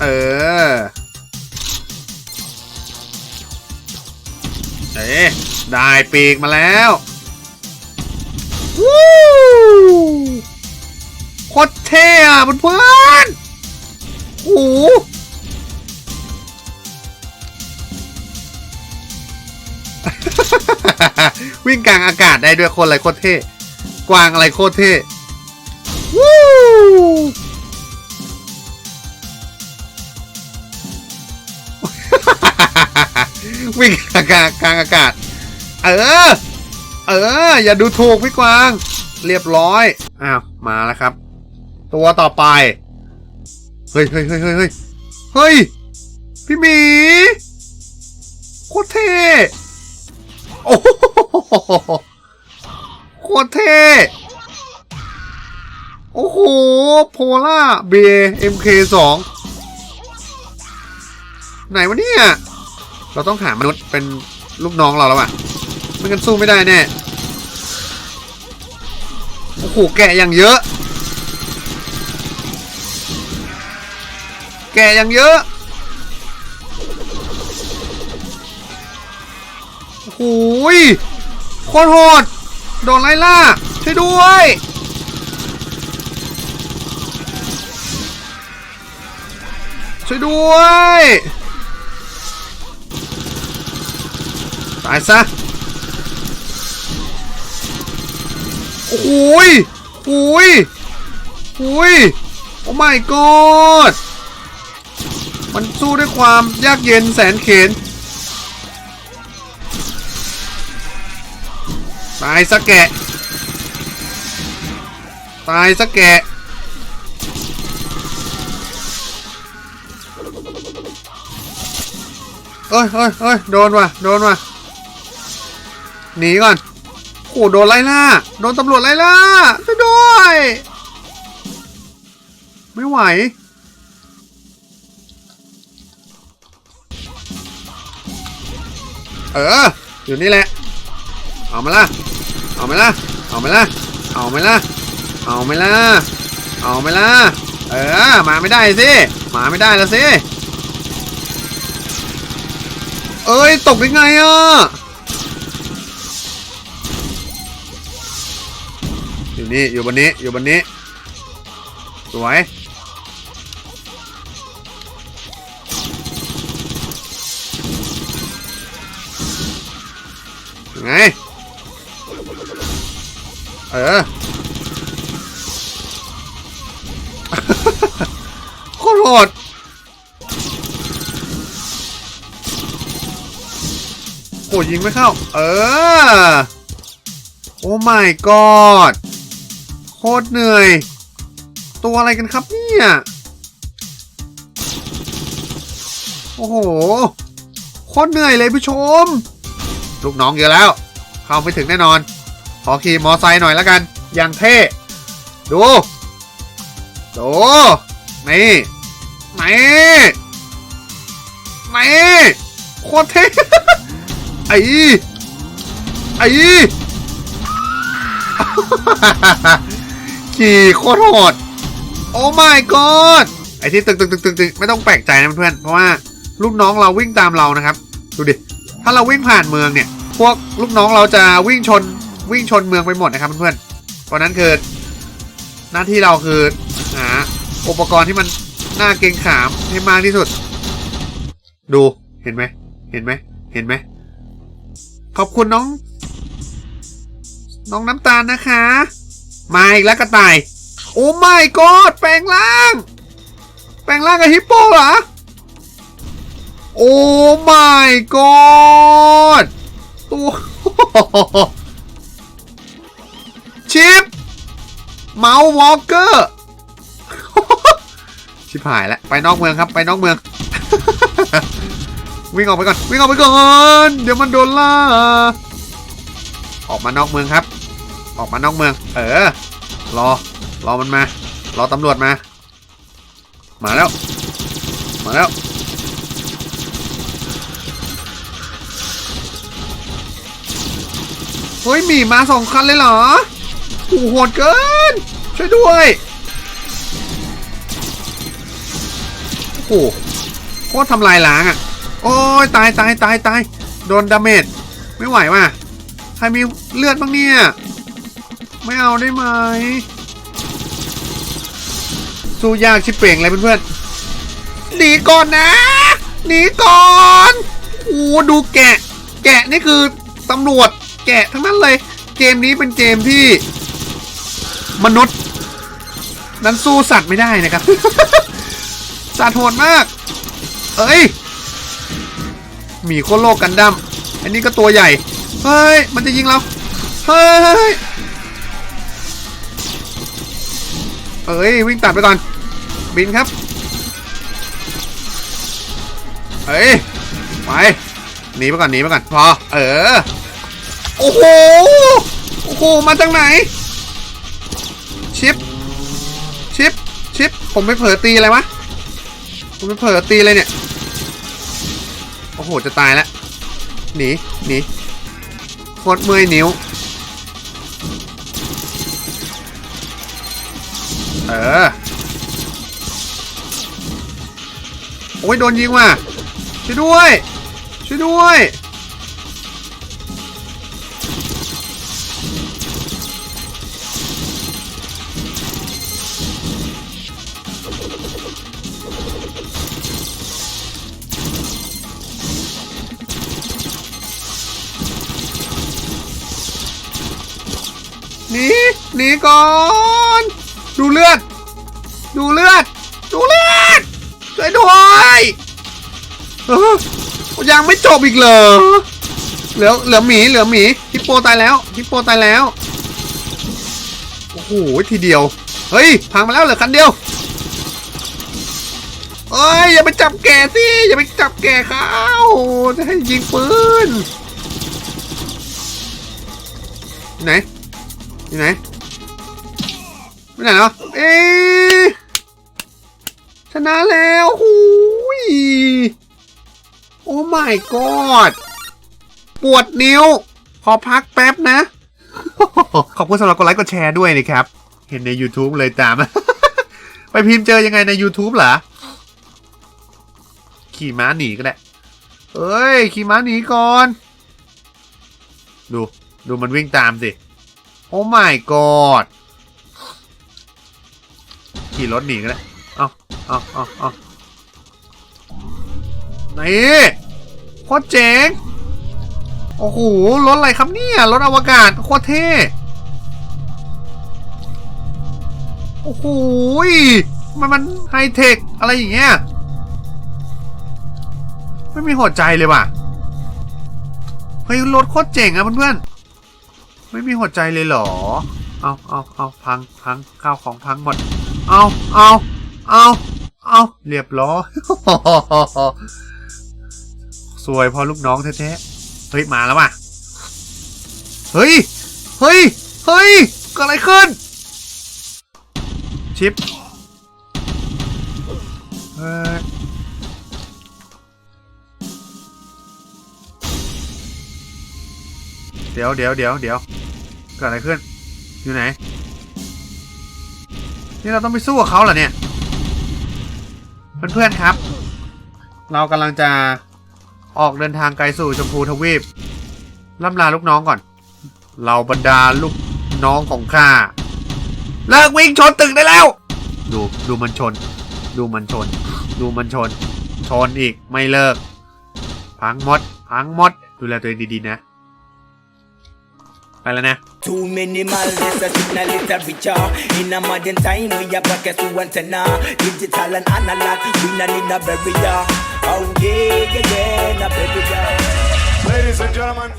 เออเอ๊ได้ปีกมาแล้ววู้โคตรเท่อะเพื่อนโอ้โหวิ่งกลางอากาศได้ด้วยคนอะไรโคตรเท่ กวางอะไรโคตรเท่ วิ่งกลางกลางอากาศ เออ เออ อย่าดูถูกพี่กวาง เรียบร้อย อ้าว มาแล้วครับ ตัวต่อไป เฮ้ยเฮ้ยเฮ้ยเฮ้ยเฮ้ยเฮ้ย พี่หมี โคตรเท่โอ้โหโคตรเท่โอ้โห โพล่าเบเอ็มเคสองไหนวะเนี่ย เราต้องหามนุษย์เป็นลูกน้องเราแล้วอะไม่งั้นสู้ไม่ได้แน่โอ้โหแกะอย่างเยอะ แกะอย่างเยอะโอ้โหยโคตรโหดโดนไล่ล่าช่วยด้วยช่วยด้วย ตายซะ โอ้ยโอ้ยโอ้ยโอ้ my god มันสู้ด้วยความยากเย็นแสนเข็นตายซะแกะ ตายซะแกะ เอ้ยเอ้ยเอ้ยโดนว่ะ โดนว่ะ หนีก่อนโอ้โดนไล่ล่า โดนตำรวจไล่ล่าช่วยด้วย ไม่ไหว เออ อยู่นี่แหละ เอาไหมาละเอาไหมาละเอาไหมาละเอาไหมาละเอาไหมาละเอาไหมาละเออ มาไม่ได้สิ มาไม่ได้แล้วสิ เอ้ย ตกได้ไงอะ อยู่นี่อยู่บนนี้อยู่บนนี้ สวยไงเออโคตรโหดโอ้ยิงไม่เข้า เออ โอ้ my god โคตรเหนื่อย ตัวอะไรกันครับเนี่ย โอ้โห โคตรเหนื่อยเลยผู้ชม ลูกน้องเยอะแล้ว เข้าไม่ถึงแน่นอน ขอขี่มอไซค์หน่อยแล้วกัน อย่างเท่ ดู ดู นี่ นี่ นี่โคตรเท่ ไอ้ ไอ้ ขี่โคตรโหด โอ้ my god ไอ้ที่ตึกตึกตึกตึกตึกไม่ต้องแปลกใจนะเพื่อนเพราะว่าลูกน้องเราวิ่งตามเรานะครับ ดูดิ ถ้าเราวิ่งผ่านเมืองเนี่ย พวกลูกน้องเราจะวิ่งชนวิ่งชนเมืองไปหมดนะครับเพื่อนเพราะนั้นคือหน้าที่เราคือหาอุปกรณ์ที่มันน่าเกรงขามให้มากที่สุด ดูเห็นไหมเห็นไหมเห็นไหมขอบคุณน้อง น้องน้ำตาลนะคะ มาอีกแล้วกระต่าย โอ้ my god แปลงร่าง แปลงร่างกับฮิปโปเหรอ โอ้ my god ตัวชิป เมาส์วอลเกอร์ ชิบหายแล้ว ไปนอกเมืองครับ ไปนอกเมือง วิ่งออกไปก่อน วิ่งออกไปก่อน เดี๋ยวมันโดนล่า ออกมานอกเมืองครับ ออกมานอกเมือง เออ รอ รอมันมา รอตำรวจมา มาแล้ว มาแล้ว เฮ้ย มีมาสองคันเลยเหรอโอ้โหดเกิน ช่วยด้วยโคตรทำลายล้างอะ โอ้ย ตายตายตายตายโดนดาเมจไม่ไหวว่ะ ใครมีเลือดบ้างเนี่ย ไม่เอาได้ไหม สู้ยากชิบเป่งเลยเพื่อนๆหนีก่อนนะหนีก่อนโอ้ดูแกะ แกะนี่คือตำรวจแกะทั้งนั้นเลย เกมนี้เป็นเกมที่มนุษย์ นั้นสู้สัตว์ไม่ได้นะครับ สัตว์โหดมาก เอ้ยหมีโคโลกกันดั้มอันนี้ก็ตัวใหญ่ เฮ้ย มันจะยิงเรา เฮ้ย เอ้ยวิ่งตัดไปก่อน บินครับเอ้ยไปหนีไปก่อนหนีไปก่อนพอเออโอ้โหโอ้โหมาจากไหน ชิป ชิป ชิป ผมไปเผลอตีอะไรวะผมไปเผลอตีอะไรเนี่ย โอ้โห จะตายแล้ว หนี หนี โคตรเมื่อยนิ้ว เออ โอ้ยโดนยิงว่ะ ช่วยด้วย ช่วยด้วย หนี หนีก่อน ดูเลือด ดูเลือด ดูเลือดช่วยด้วยยังไม่จบอีกเหรอ เหลือเหลือหมีเหลือหมีฮิปโปตายแล้วฮิปโปตายแล้ว โอ้โหทีเดียว เฮ้ยพังมาแล้วเหลือคันเดียวเอ้ยอย่าไปจับแกสิอย่าไปจับแกเขาจะให้ยิงปืนไหนไหน ไหนเนาะเอ๊ชนะแล้วหูยโอ้ my god ปวดนิ้ว ขอพักแป๊บนะ ขอบคุณสำหรับกดไลค์กดแชร์ด้วยนะครับ เห็นใน YouTube เลยตาม ไปพิมพ์เจอยังไงใน YouTube เหรอ ขี่ม้าหนีก็ได้เอ้ย ขี่ม้าหนีก่อน ดู ดูมันวิ่งตามสิ โอ้ my god ขี่รถหนีก็ได้วเอาเอาเอาเอานี่โคตรเจ๋งโอ้โหรถอะไรครับเนี่ยรถอวกาศโคตรเท่โอ้โหมันมันไฮเทคอะไรอย่างเงี้ยไม่มีหัวใจเลยว่ะเฮ้ยรถโคตรเจ๋งอะเพื่อนๆไม่มีหัวใจเลยเหรอเอาเอาเอาพังพังข้าวของพังหมด เอาเอาเอาเอาเรียบร้อยสวยพอลูกน้องแท้ๆเฮ้ยมาแล้วว่ะเฮ้ยเฮ้ยเฮ้ยเกิดอะไรขึ้น ชิปเฮ้ยเดี๋ยวเดี๋ยวเดี๋ยวเดี๋ยวเกิดอะไรขึ้น อยู่ไหน นี่เราต้องไปสู้กับเขาเหรอเนี่ย เพื่อนๆครับ เรากำลังจะออกเดินทางไกลสู่ชมพูทวีปล่ำลาลูกน้องก่อน เราบรรดาลูกน้องของข้าเลิกวิ่งชนตึกได้แล้ว ดูดูมันชน ดูมันชน ดูมันชน ชนอีกไม่เลิก พังหมด พังหมด ดูแลตัวเองดีๆนะ ไปแล้วนะ Too minimal, this a signal it a richer. In a modern time, we have pockets to antenna. Digital and analog, we not need a barrier. Oh yeah, yeah, yeah, a barrier. Ladies and gentlemen,